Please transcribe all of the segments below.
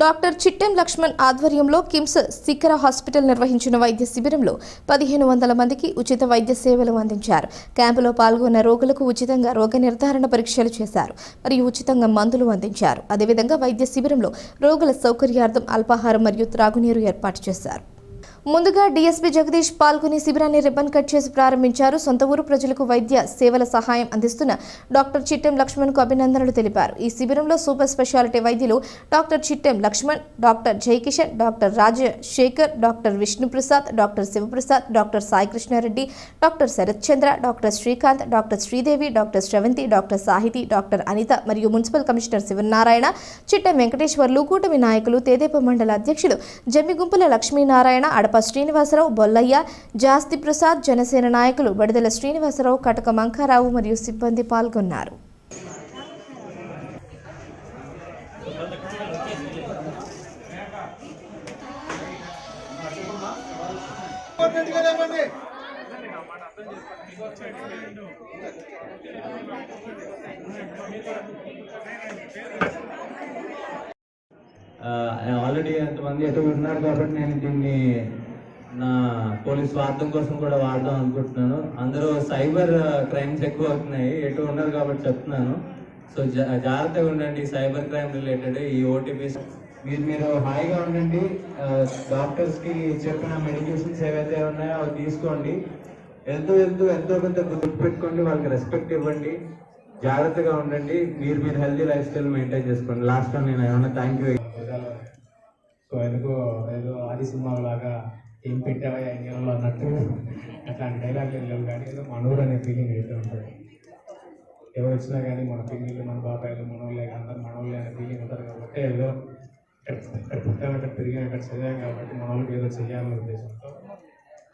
Doctor Chittem Laxman ఆధ్వర్యంలో కిమ్స్ శిఖర hospital నిర్వహించిన వైద్య శిబిరంలో పదిహేను వందల మందికి ఉచిత వైద్య సేవలు అందించారు. క్యాంపులో పాల్గొన్న రోగులకు ఉచితంగా రోగ నిర్ధారణ పరీక్షలు చేశారు మరియు ఉచితంగా మందులు అందించారు. అదేవిధంగా వైద్య శిబిరంలో రోగుల సౌకర్యార్థం అల్పాహారం మరియు త్రాగునీరు ఏర్పాటు చేశారు. ముందుగా డీఎస్పీ జగదీష్ పాల్గొని శిబిరాన్ని రిబ్బన్ కట్ చేసి ప్రారంభించారు. సొంత ఊరు ప్రజలకు వైద్య సేవల సహాయం అందిస్తున్న డాక్టర్ చిట్టెం లక్ష్మణ్కు అభినందనలు తెలిపారు. ఈ శిబిరంలో సూపర్ స్పెషాలిటీ వైద్యులు doctor Chittem Lakshman doctor Jayakishan doctor Rajasekhar doctor Vishnuprasad doctor Sivaprasad doctor Sai Krishnareddy doctor Sarath Chandra doctor Srikanth doctor Sridevi doctor Sravanthi doctor Sahithi doctor Anitha మరియు మున్సిపల్ కమిషనర్ శివనారాయణ చిట్టెం వెంకటేశ్వర్లు కూటమి నాయకులు తేదేప మండల అధ్యక్షులు జమ్మిగుంపుల లక్ష్మీనారాయణ అడప శ్రీనివాసరావు బొల్లయ్య జాస్తి ప్రసాద్ జనసేన నాయకులు బడిదల శ్రీనివాసరావు కటక మంకారావు మరియు సిబ్బంది పాల్గొన్నారు. ఆల్రెడీ ఎంతమంది ఎటు ఉన్నారు కాబట్టి నేను దీన్ని నా పోలీస్ స్వార్థం కోసం కూడా వాడదాం అనుకుంటున్నాను. అందరూ సైబర్ క్రైమ్స్ ఎక్కువ అవుతున్నాయి ఎటు ఉన్నారు కాబట్టి చెప్తున్నాను. సో జా- జాగ్రత్తగా ఉండండి. సైబర్ క్రైమ్ రిలేటెడ్ ఈ ఓటీపీస్. మీరు మీరు హాయిగా ఉండండి. డాక్టర్స్కి చెప్పిన మెడికేషన్స్ ఏవైతే ఉన్నాయో అవి తీసుకోండి. ఎంతో ఎంతో ఎంతో కొంత గుర్తు పెట్టుకోండి. వాళ్ళకి రెస్పెక్ట్ ఇవ్వండి. జాగ్రత్తగా ఉండండి. మీరు మీరు హెల్దీ లైఫ్ స్టైల్ మెయింటైన్ చేసుకోండి. లాస్ట్ టైం నేను ఏమన్నా థ్యాంక్ యూ సో ఎందుకో ఏదో ఆది సినిమా లాగా ఏం పెట్టావా ఇండియాలో అన్నట్టు అట్లాంటి డైలాగ్ వెళ్ళాం కానీ ఏదో మనూరు అనే ఫీలింగ్ అయితే ఉంటుంది. ఎవరు వచ్చినా కానీ మన పిల్లలు మన బాబాయిలు మనోళ్ళే అందరు మనోళ్ళే అనే ఫీలింగ్ ఉంటారు కాబట్టి ఏదో ఇక్కడ ఇక్కడ పుట్టాం పెరిగాం చదివాం కాబట్టి మనోళ్ళకి ఏదో చేయాలనే ఉద్దేశంతో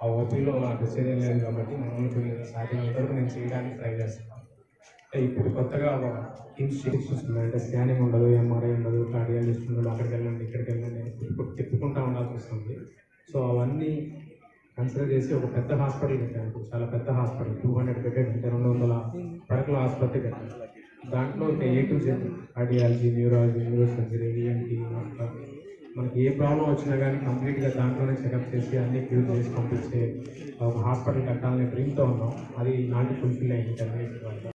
ఆ ఓపీలో నాకు చర్య లేదు కాబట్టి మనోళ్ళకి ఏదో సాధ్యం వరకు నేను చేయడానికి ట్రై చేస్తాను. ఇప్పుడు కొత్తగా ఇన్స్టిట్యూషన్స్ ఉన్నాయి అంటే స్కానింగ్ ఉండదు ఎంఆర్ఐ ఉండదు కార్డియాలజిస్ట్ ఉండదు అక్కడికి వెళ్ళండి ఇక్కడికి వెళ్ళండి ఇప్పుడు తిప్పుకుంటా ఉండాల్సి వస్తుంది. సో అవన్నీ కన్సిడర్ చేసి ఒక పెద్ద హాస్పిటల్ కట్టాను చాలా పెద్ద హాస్పిటల్. టూ హండ్రెడ్ బెడెడ్ అంటే రెండు వందల పడకల ఆసుపత్రి కట్టాను దాంట్లో A to Z cardiology neurology neuro surgery ENT మనకి ఏ ప్రాబ్లం వచ్చినా కానీ కంప్లీట్గా దాంట్లోనే చెకప్ చేసి అన్ని క్యూర్ చేసి పంపించే ఒక హాస్పిటల్ కట్టాలనే డ్రీమ్తో ఉన్నాం. అది నాటి ఫుల్ఫిల్ అయింది. టెన్ వల్ల